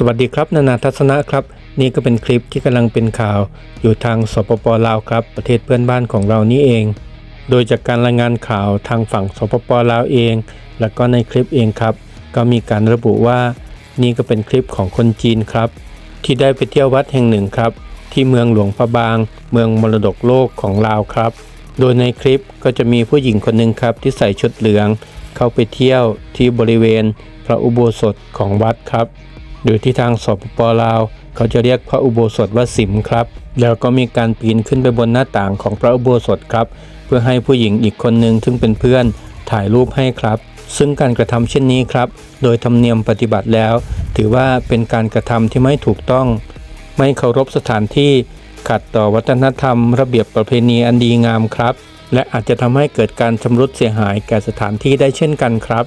สวัสดีครับ นานาทัศนะครับ นี่ก็เป็นคลิปที่กำลังเป็นข่าวอยู่ทางสปปลาวครับ ประเทศเพื่อนบ้านของเรานี่เอง โดยจากการรายงานข่าวทางฝั่งสปปลาวเอง แล้วก็ในคลิปเองครับ ก็มีการระบุว่า นี่ก็เป็นคลิปของคนจีนครับ ที่ได้ไปเที่ยววัดแห่งหนึ่งครับ ที่เมืองหลวงพระบาง เมืองมรดกโลกของลาวครับ โดยในคลิปก็จะมีผู้หญิงคนหนึ่งครับที่ใส่ชุดเหลือง เข้าไปเที่ยวที่บริเวณพระอุโบสถของวัดครับ หรือที่ทางสปปลาว เขาจะเรียกพระอุโบสถว่าสิมครับ แล้วก็มีการปีนขึ้นไปบนหน้าต่างของพระอุโบสถครับ เพื่อให้ผู้หญิงอีกคนหนึ่งซึ่งเป็นเพื่อนถ่ายรูปให้ครับ ซึ่งการกระทำเช่นนี้ครับ โดยธรรมเนียมปฏิบัติแล้ว ถือว่าเป็นการกระทำที่ไม่ถูกต้อง ไม่เคารพสถานที่ขัดต่อวัฒนธรรม ระเบียบประเพณีอันดีงามครับ และอาจจะทำให้เกิดการชำรุดเสียหายแก่สถานที่ได้เช่นกันครับ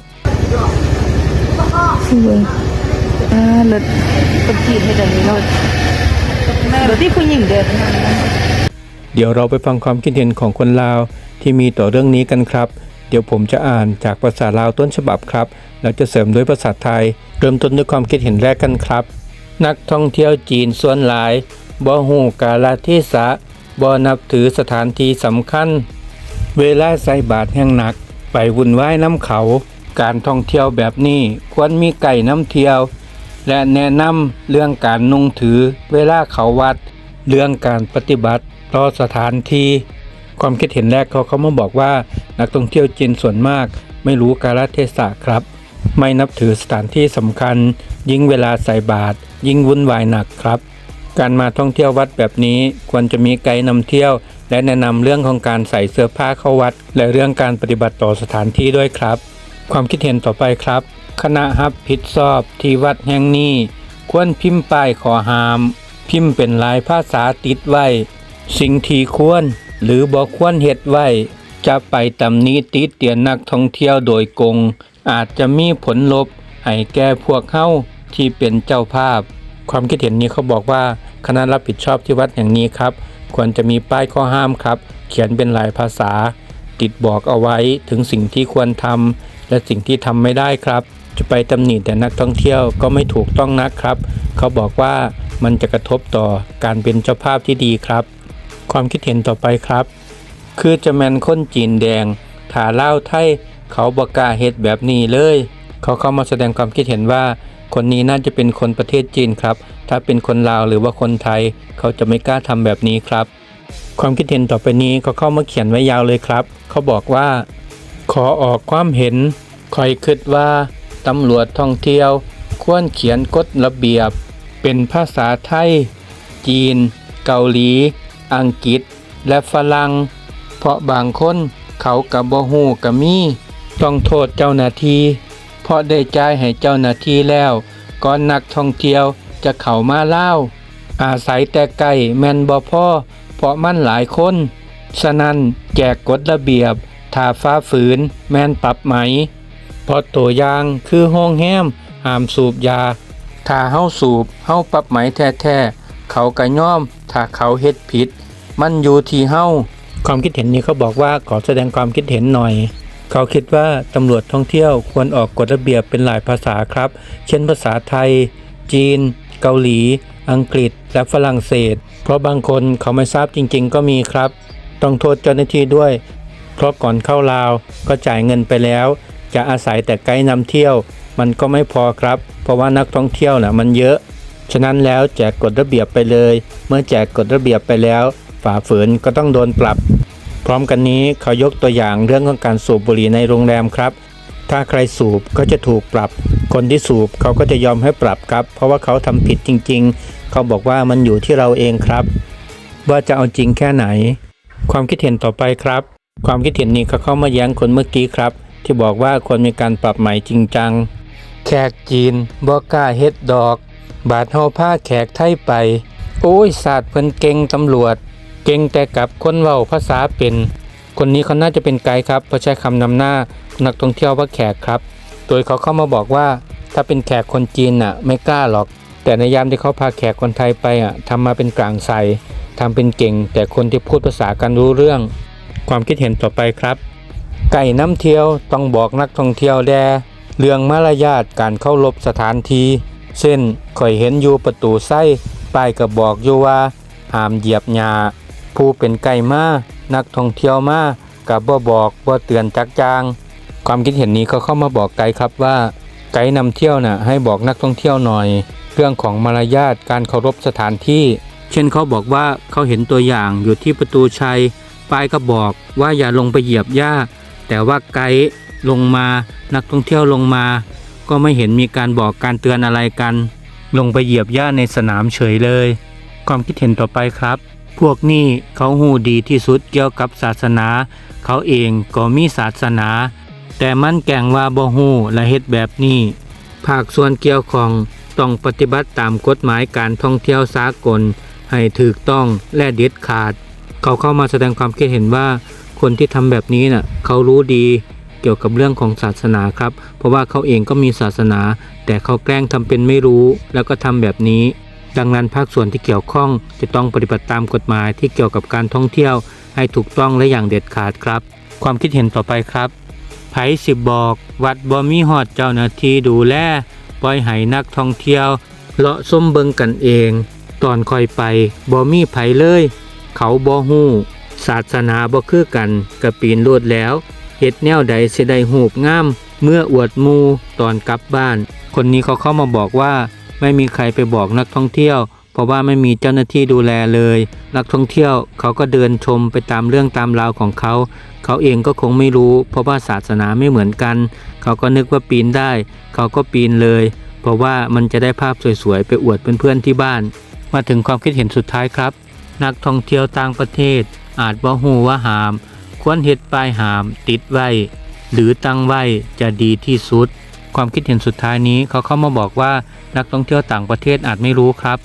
อ่ารถคนจีให้ดังนี้รถรถที่ผู้หญิงเดินเดี๋ยวเราไปฟังความคิดเห็นของคนลาวที่มีต่อเรื่องนี้กันครับ เดี๋ยวผมจะอ่านจากภาษาลาวต้นฉบับครับ แล้วจะเสริมด้วยภาษาไทย เริ่มต้นด้วยความคิดเห็นแรกกันครับ นักท่องเที่ยวจีนส่วนหลายบ่ฮู้กาลเทศะบ่นับถือสถานที่สำคัญ เวลาใส่บาตรแห่งหนัก ไปวุ่นวายน้ำเขา การท่องเที่ยวแบบนี้ควรมีไก่น้ำเที่ยว และแนะนำเรื่องการนุ่งถือเวลาเขาวัด เรื่องการปฏิบัติต่อสถานที่ ความคิดเห็นแรกเขาเขามาบอกว่า นักท่องเที่ยวจีนส่วนมาก ไม่รู้กาลเทศะครับ ไม่นับถือสถานที่สำคัญ ยิ่งเวลาใส่บาตรยิ่งวุ่นวายหนักครับ การมาท่องเที่ยววัดแบบนี้ควรจะมีไกด์นำเที่ยว และแนะนำเรื่องของการใส่เสื้อผ้าเข้าวัด และเรื่องการปฏิบัติต่อสถานที่ด้วยครับ ความคิดเห็นต่อไปครับ คณะฮับผิดชอบที่วัดแห่งนี้ ควรพิมพ์ป้ายขอหาม พิมพ์เป็นลายภาษาติดไว้ สิ่งที่ควร หรือบ่ควรเฮ็ดไว้ จะไปตำนี้ติดเตียนนักท่องเที่ยวโดยกง อาจจะมีผลลบ ให้แก่พวกเฮาที่เป็นเจ้าภาพ ความคิดเห็นนี้เขาบอกว่า คณะรับผิดชอบที่วัดแห่งนี้ครับ ควรจะมีป้ายข้อห้ามครับ เขียนเป็นหลายภาษา ติดบอกเอาไว้ถึงสิ่งที่ควรทำและสิ่งที่ทำไม่ได้ครับ จะไปตำหนิแต่นักท่องเที่ยวก็ไม่ถูกต้องนักครับ เขาบอกว่ามันจะกระทบต่อการเป็นเจ้าภาพที่ดีครับ ความคิดเห็นต่อไปครับ คือจะแมนค้นจีนแดงถาเล่าไทยเขาบอกกาเฮ็ดแบบนี้เลย เขาเข้ามาแสดงความคิดเห็นว่า คนนี้น่าจะเป็นคนประเทศจีนครับ ถ้าเป็นคนลาวหรือว่าคนไทย เขาจะไม่กล้าทำแบบนี้ครับ ความคิดเห็นต่อไปนี้เขาเข้ามาเขียนไว้ยาวเลยครับ เขาบอกว่า ขอออกความเห็นคอยคิดว่า ตำรวจท่องเที่ยว ควรเขียนกฎระเบียบ เป็นภาษาไทย จีน เกาหลี อังกฤษ และฝรั่ง เพราะบางคนเขากับบ่ฮู้ก็มี ต้องโทษเจ้าหน้าที่ เพราะได้จ่ายให้เจ้าหน้าที่แล้วก่อนนักท่องเที่ยวจะเข้ามาเล่า อาศัยแต่ไก่แมนบ่พอเพราะมั่นหลายคน ฉะนั้นแจกกฎระเบียบถ้าฟ้าฝืนแมนปรับไหม เพราะตัวอย่างคือห้องแฮมห้ามสูบยา ถ้าเฮาสูบเฮาปรับไหมแท้ๆเขาก็ย่อม ถ้าเขาเฮ็ดผิด มันอยู่ที่เฮาความคิดเห็นนี้เขาบอกว่าขอแสดงความคิดเห็นหน่อย เขาคิดว่าตำรวจท่องเที่ยวควรออกกฎระเบียบเป็นหลายภาษาครับ เช่นภาษาไทย จีน เกาหลี อังกฤษ และฝรั่งเศส เพราะบางคนเขาไม่ทราบจริง ๆ ก็มีครับ ต้องโทษเจ้าหน้าที่ด้วย เพราะก่อนเข้าลาวก็จ่ายเงินไปแล้ว จะอาศัยแต่ไกด์นำเที่ยว มันก็ไม่พอครับ เพราะว่านักท่องเที่ยวน่ะมันเยอะ ฉะนั้นแล้วแจกกฎระเบียบไปเลย เมื่อแจกกฎระเบียบไปแล้ว ฝ่าฝืนก็ต้องโดนปรับ พร้อมกันนี้เขายกตัวอย่างเรื่องของการสูบบุหรี่ในโรงแรมครับ ถ้าใครสูบก็จะถูกปรับ คนที่สูบเขาก็จะยอมให้ปรับครับ เพราะว่าเขาทำผิดจริง ๆ เขาบอกว่ามันอยู่ที่เราเองครับ ว่าจะเอาจริงแค่ไหน ความคิดเห็นต่อไปครับ ความคิดเห็นนี้เขาเข้ามาแย้งคนเมื่อกี้ครับ ที่บอกว่าควรมีการปรับใหม่จริงจัง แขกจีนบ่กล้าเฮ็ดดอก บาดเฮาผ้าแขกไทยไป โอ้ยศาสตร์เพิ่นเก่งตำรวจ เก่งแต่กับคนเว้าภาษาเป็น คนนี้เขาน่าจะเป็นไกด์ครับเพราะใช้คำนำหน้านักท่องเที่ยวว่าแขกครับ โดยเขาเข้ามาบอกว่า ถ้าเป็นแขกคนจีนน่ะ ไม่กล้าหรอก แต่ในยามที่เขาพาแขกคนไทยไปอะทำมาเป็นกลางใสทำเป็นเก่ง แต่คนที่พูดภาษากันรู้เรื่อง ความคิดเห็นต่อไปครับ ไก่น้ำเที่ยวต้องบอกนักท่องเที่ยวแดเรื่องมารยาทการเข้ารบสถานที่เช่นข่อยเห็นอยู่ประตูไส้ป้ายก็บอกอยู่ว่าห้ามเหยียบหญ้าผู้เป็นไก่มานักท่องเที่ยวมากับบ่บอกบ่เตือนจักจาง ความคิดเห็นนี้เขาเข้ามาบอกไกด์ครับว่า ไกด์นำเที่ยวน่ะให้บอกนักท่องเที่ยวหน่อย เรื่องของมารยาทการเคารพสถานที่ เช่นเขาบอกว่าเขาเห็นตัวอย่างอยู่ที่ประตูชัยป้ายก็บอกว่าอย่าลงไปเหยียบหญ้า แต่ว่าไกด์ลงมานักท่องเที่ยวลงมา ก็ไม่เห็นมีการบอกการเตือนอะไรกัน ลงไปเหยียบหญ้าในสนามเฉยเลย ความคิดเห็นต่อไปครับ พวกนี้เขาหูดีที่สุดเกี่ยวกับศาสนา เขาเองก็มีศาสนา แต่มันแก่งว่าบ่ฮู้และเฮ็ดแบบนี้ภาคส่วนเกี่ยวของต้องปฏิบัติตามกฎหมายการท่องเที่ยวสากล ให้ถูกต้องและเด็ดขาด เขาเข้ามาแสดงความคิดเห็นว่า คนที่ทำแบบนี้น่ะเขารู้ดีเกี่ยวกับเรื่องของศาสนาครับ เพราะว่าเขาเองก็มีศาสนา แต่เขาแกล้งทำเป็นไม่รู้ แล้วก็ทำแบบนี้ ดังนั้นภาคส่วนที่เกี่ยวข้องจะต้องปฏิบัติตามกฎหมายที่เกี่ยวกับการท่องเที่ยว ให้ถูกต้องและอย่างเด็ดขาดครับ ความคิดเห็นต่อไปครับไผสิบบอก วัดบ่มีฮอดเจ้าหน้าที่ดูแลปล่อยให้นักท่องเที่ยวเลาะส้มเบิงกันเอง ตอนคอยไปบ่มีไผเลย เขาบ่ฮู้ ศาสนาบ่คือกันกระปีนโลดแล้วเฮ็ดแนวใดสิได้หูบงาม เมื่ออวดมูตอนกลับบ้าน คนนี้เขาเข้ามาบอกว่าไม่มีใครไปบอกนักท่องเที่ยว เพราะว่าไม่มีเจ้าหน้าที่ดูแลเลย นักท่องเที่ยวเขาก็เดินชมไปตามเรื่องตามราวของเขา เขาเองก็คงไม่รู้ เพราะว่าศาสนาไม่เหมือนกัน เขาก็นึกว่าปีนได้ เขาก็ปีนเลย เพราะว่ามันจะได้ภาพสวยๆไปอวดเพื่อนๆที่บ้าน มาถึงความคิดเห็นสุดท้ายครับ นักท่องเที่ยวต่างประเทศ อาจบ่ฮู้ว่าหาม ควรเฮ็ดป้ายหาม ติดไว้ หรือตั้งไว้จะดีที่สุด ความคิดเห็นสุดท้ายนี้เขาเข้ามาบอกว่านักท่องเที่ยวต่างประเทศอาจไม่รู้ครับ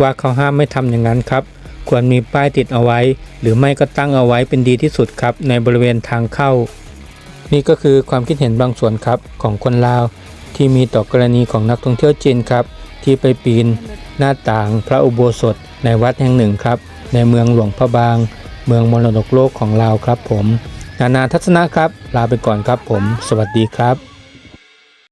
ว่าเขาห้ามไม่ทำอย่างนั้นครับ ควรมีป้ายติดเอาไว้ หรือไม่ก็ตั้งเอาไว้เป็นดีที่สุดครับ ในบริเวณทางเข้า นี่ก็คือความคิดเห็นบางส่วนครับของคนลาว ที่มีต่อกรณีของนักท่องเที่ยวจีนครับ ที่ไปปีน หน้าต่างพระอุโบสถในวัดแห่งหนึ่งครับ ในเมืองหลวงพระบาง เมืองมรดกโลกของเราครับผม นานาทัศนะครับ ลาไปก่อนครับผม สวัสดีครับ